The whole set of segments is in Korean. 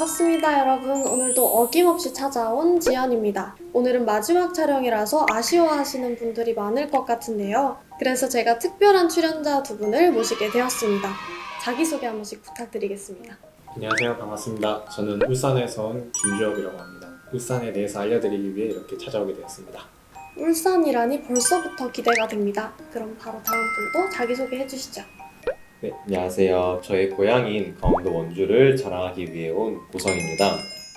반갑습니다, 여러분. 오늘도 어김없이 찾아온 지연입니다. 오늘은 마지막 촬영이라서 아쉬워하시는 분들이 많을 것 같은데요. 그래서 제가 특별한 출연자 두 분을 모시게 되었습니다. 자기소개 한 번씩 부탁드리겠습니다. 안녕하세요. 반갑습니다. 저는 울산에서 온 김주혁이라고 합니다. 울산에 대해서 알려드리기 위해 이렇게 찾아오게 되었습니다. 울산이라니 벌써부터 기대가 됩니다. 그럼 바로 다음 분도 자기소개 해 주시죠. 네, 안녕하세요. 저의 고향인 강원도 원주를 자랑하기 위해 온 고성입니다.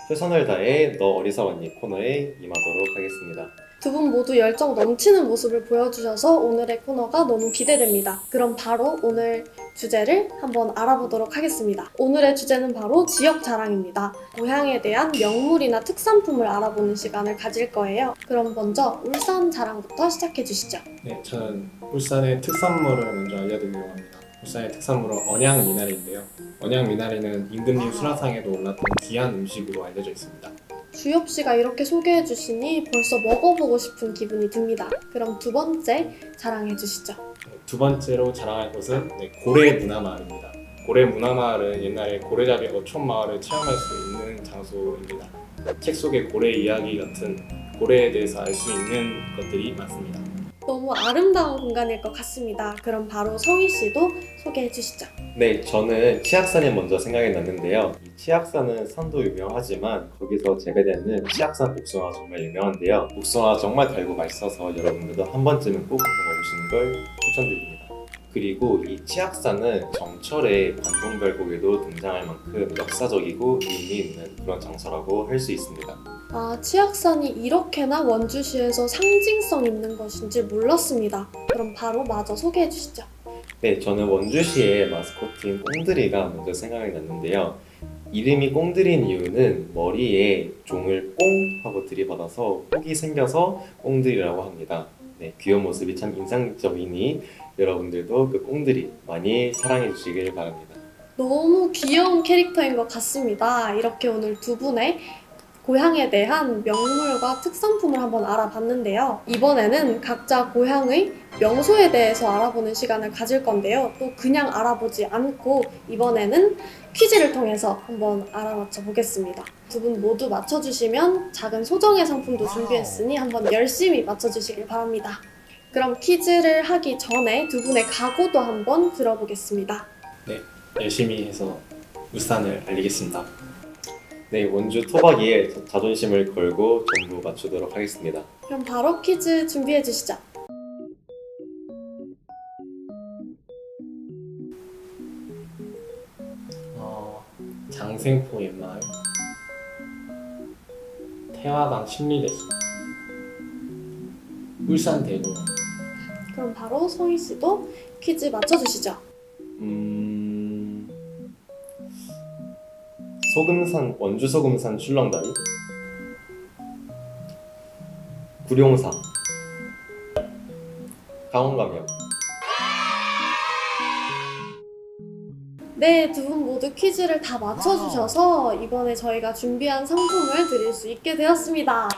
최선을 다해 너 어리사원니 코너에 임하도록 하겠습니다. 두 분 모두 열정 넘치는 모습을 보여주셔서 오늘의 코너가 너무 기대됩니다. 그럼 바로 오늘 주제를 한번 알아보도록 하겠습니다. 오늘의 주제는 바로 지역 자랑입니다. 고향에 대한 명물이나 특산품을 알아보는 시간을 가질 거예요. 그럼 먼저 울산 자랑부터 시작해 주시죠. 네, 저는 울산의 특산물을 먼저 알려드리려고 합니다. 울산의 특산물은 언양 미나리인데요. 언양 미나리는 임금님 수라상에도 올랐던 귀한 음식으로 알려져 있습니다. 주엽 씨가 이렇게 소개해 주시니 벌써 먹어보고 싶은 기분이 듭니다. 그럼 두 번째 자랑해 주시죠. 네, 두 번째로 자랑할 곳은 네, 고래 문화마을입니다. 고래 문화마을은 옛날에 고래잡이 어촌 마을을 체험할 수 있는 장소입니다. 책 속의 고래 이야기 같은 고래에 대해서 알 수 있는 것들이 많습니다. 너무 아름다운 공간일 것 같습니다. 그럼 바로 성희 씨도 소개해 주시죠. 네, 저는 치악산이 먼저 생각이 났는데요. 이 치악산은 산도 유명하지만 거기서 재배되는 치악산 복숭아 정말 유명한데요. 복숭아 정말 달고 맛있어서 여러분들도 한 번쯤은 꼭 먹어보시는 걸 추천드립니다. 그리고 이 치악산은 정철의 관동별곡에도 등장할 만큼 역사적이고 의미 있는 그런 장소라고 할 수 있습니다. 아, 치악산이 이렇게나 원주시에서 상징성 있는 것인지 몰랐습니다. 그럼 바로 마저 소개해 주시죠. 네, 저는 원주시의 마스코트인 꽁드리가 먼저 생각이 났는데요. 이름이 꽁드리인 이유는 머리에 종을 꽁 하고 들이받아서 혹이 생겨서 꽁드리라고 합니다. 네, 귀여운 모습이 참 인상적이니 여러분들도 그 꽁드리 많이 사랑해 주시길 바랍니다. 너무 귀여운 캐릭터인 것 같습니다. 이렇게 오늘 두 분의 고향에 대한 명물과 특산품을 한번 알아봤는데요. 이번에는 각자 고향의 명소에 대해서 알아보는 시간을 가질 건데요. 또 그냥 알아보지 않고 이번에는 퀴즈를 통해서 한번 알아맞혀 보겠습니다. 두 분 모두 맞춰주시면 작은 소정의 상품도 준비했으니 한번 열심히 맞춰주시길 바랍니다. 그럼 퀴즈를 하기 전에 두 분의 각오도 한번 들어보겠습니다. 열심히 해서 울산을 알리겠습니다. 네, 원주 토박이에 자- 자존심을 걸고 전부 맞추도록 하겠습니다. 그럼 바로 퀴즈 준비해 주시죠. 어, 장생포 옛마을 태화강 심리대수 울산 대공원 그럼 바로 성희 씨도 퀴즈 맞춰 주시죠. 소금산 원주 소금산 출렁다리 구룡사 강원감역 네, 두 분 모두 퀴즈를 다 맞춰 주셔서 이번에 저희가 준비한 상품을 드릴 수 있게 되었습니다.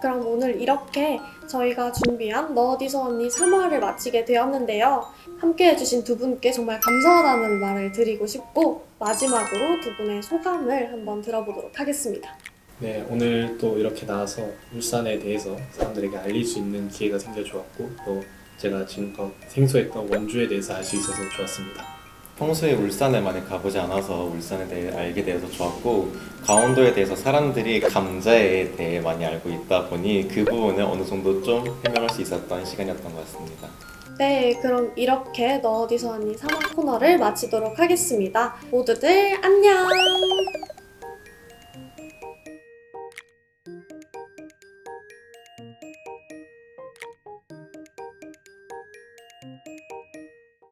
그럼 오늘 이렇게 저희가 준비한 너 어디서 언니 3화를 마치게 되었는데요. 함께 해주신 두 분께 정말 감사하다는 말을 드리고 싶고 마지막으로 두 분의 소감을 한번 들어보도록 하겠습니다. 네 오늘 또 이렇게 나와서 울산에 대해서 사람들에게 알릴 수 있는 기회가 생겨 좋았고 또 제가 지금껏 생소했던 원주에 대해서 알 수 있어서 좋았습니다. 평소에 울산에 많이 가보지 않아서 울산에 대해 알게 되어서 좋았고 강원도에 대해서 사람들이 감자에 대해 많이 알고 있다 보니 그 부분을 어느 정도 좀 해명할 수 있었던 시간이었던 것 같습니다. 네, 그럼 이렇게 너 어디서 왔니 3화 코너를 마치도록 하겠습니다. 모두들 안녕!